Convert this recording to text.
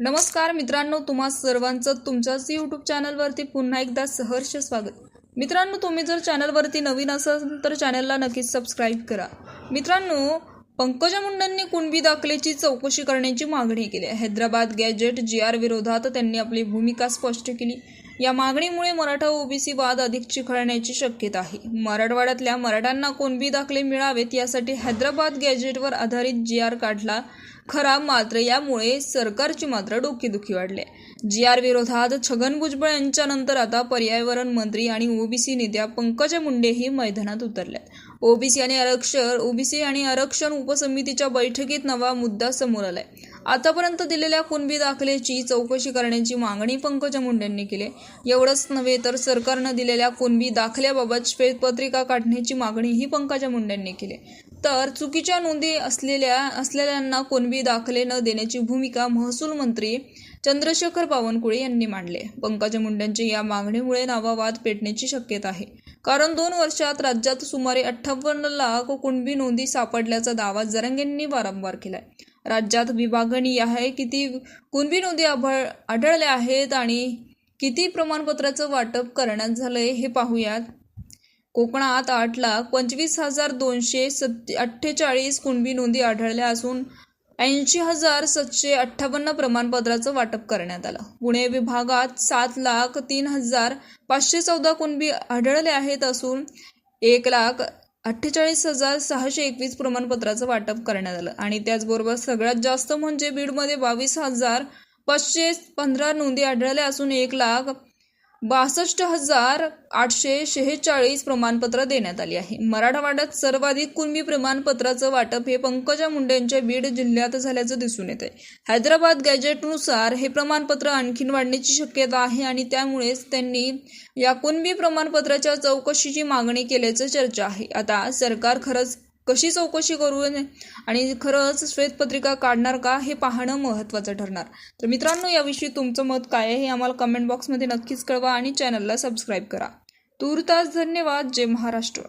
नमस्कार मित्रांनो तुम्हा सर्वांचं तुमच्याच यूट्यूब चॅनलवरती पुन्हा एकदा सहर्ष स्वागत. मित्रांनो तुम्ही जर चॅनलवरती नवीन असाल तर चॅनलला नक्कीच सबस्क्राईब करा. मित्रांनो पंकजा मुंडेंनी कुणबी दाखलेची चौकशी करण्याची मागणी केली आहे. हैदराबाद गॅजेट जी आर विरोधात त्यांनी आपली भूमिका स्पष्ट केली. या मागणीमुळे मराठा ओबीसी वाद अधिक चिखळण्याची शक्यता आहे. मराठवाड्यातल्या मराठ्यांना कुणबी दाखले मिळावेत यासाठी हैदराबाद गॅजेटवर आधारित जी आर काढला खरा मात्र यामुळे सरकारची मात्र डोकेदुखी वाढली जी आर विरोधात छगन भुजबळ यांच्यानंतर आता पर्यावरण मंत्री आणि ओबीसी नेत्या पंकजा मुंडेही मैदानात उतरल्या ओबीसी आणि आरक्षण ओबीसी आणि आरक्षण उपसमितीच्या बैठकीत नवा मुद्दा समोर आलाय. आतापर्यंत दिलेल्या कुणबी दाखलेची चौकशी करण्याची मागणी पंकजा मुंडेंनी केली. एवढंच नव्हे तर सरकारनं दिलेल्या कुणबी दाखल्याबाबत श्वेतपत्रिका काढण्याची मागणीही पंकजा मुंडेंनी केली. तर चुकीच्या नोंदी असलेल्या असलेल्यांना कुणबी दाखले न देण्याची भूमिका महसूल मंत्री चंद्रशेखर बावनकुळे यांनी मांडले. पंकजा मुंडेंच्या या मागणीमुळे नावावाद पेटण्याची शक्यता आहे. कारण दोन वर्षात राज्यात सुमारे अठ्ठावन्न लाख कुणबी नोंदी सापडल्याचा दावा जरंगेंनी वारंवार केलाय. राज्यात विभागणी आहे किती कुणबी नोंदी आढळल्या आहेत आणि किती प्रमाणपत्राचं वाटप करण्यात झालंय हे पाहूयात. कोकणात आठ लाख पंचवीस हजार दोनशे सत् अठ्ठेचाळीस कुणबी नोंदी आढळल्या असून ऐंशी हजार सातशे अठ्ठावन्न प्रमाणपत्राचं वाटप करण्यात आलं. पुणे विभागात सात लाख तीन हजार पाचशे चौदा कुणबी आढळले आहेत असून एक लाख अठ्ठेचाळीस हजार सहाशे एकवीस प्रमाणपत्राचं वाटप करण्यात आलं. आणि त्याचबरोबर सगळ्यात जास्त म्हणजे बीडमध्ये बावीस हजार पाचशे पंधरा नोंदी आढळल्या असून एक लाख बासष्ट हजार आठशे शेहेचाळीस प्रमाणपत्र देण्यात आली आहे. मराठवाड्यात सर्वाधिक कुणबी प्रमाणपत्राचं वाटप हे पंकजा मुंडेंच्या बीड जिल्ह्यात झाल्याचं दिसून येत आहे हैदराबाद गॅजेटनुसार हे प्रमाणपत्र आणखीन वाढण्याची शक्यता आहे आणि त्यामुळेच त्यांनी या कुणबी प्रमाणपत्राच्या चौकशीची मागणी केल्याचं चर्चा आहे. आता सरकार खरंच कशी चौकशी करू आणि खरंच श्वेतपत्रिका काढणार का हे पाहणं महत्त्वाचं ठरणार. तर मित्रांनो याविषयी तुमचं मत काय आहे हे आम्हाला कमेंट बॉक्समध्ये नक्कीच कळवा आणि चॅनलला सबस्क्राईब करा. तूर्तास धन्यवाद. जय महाराष्ट्र.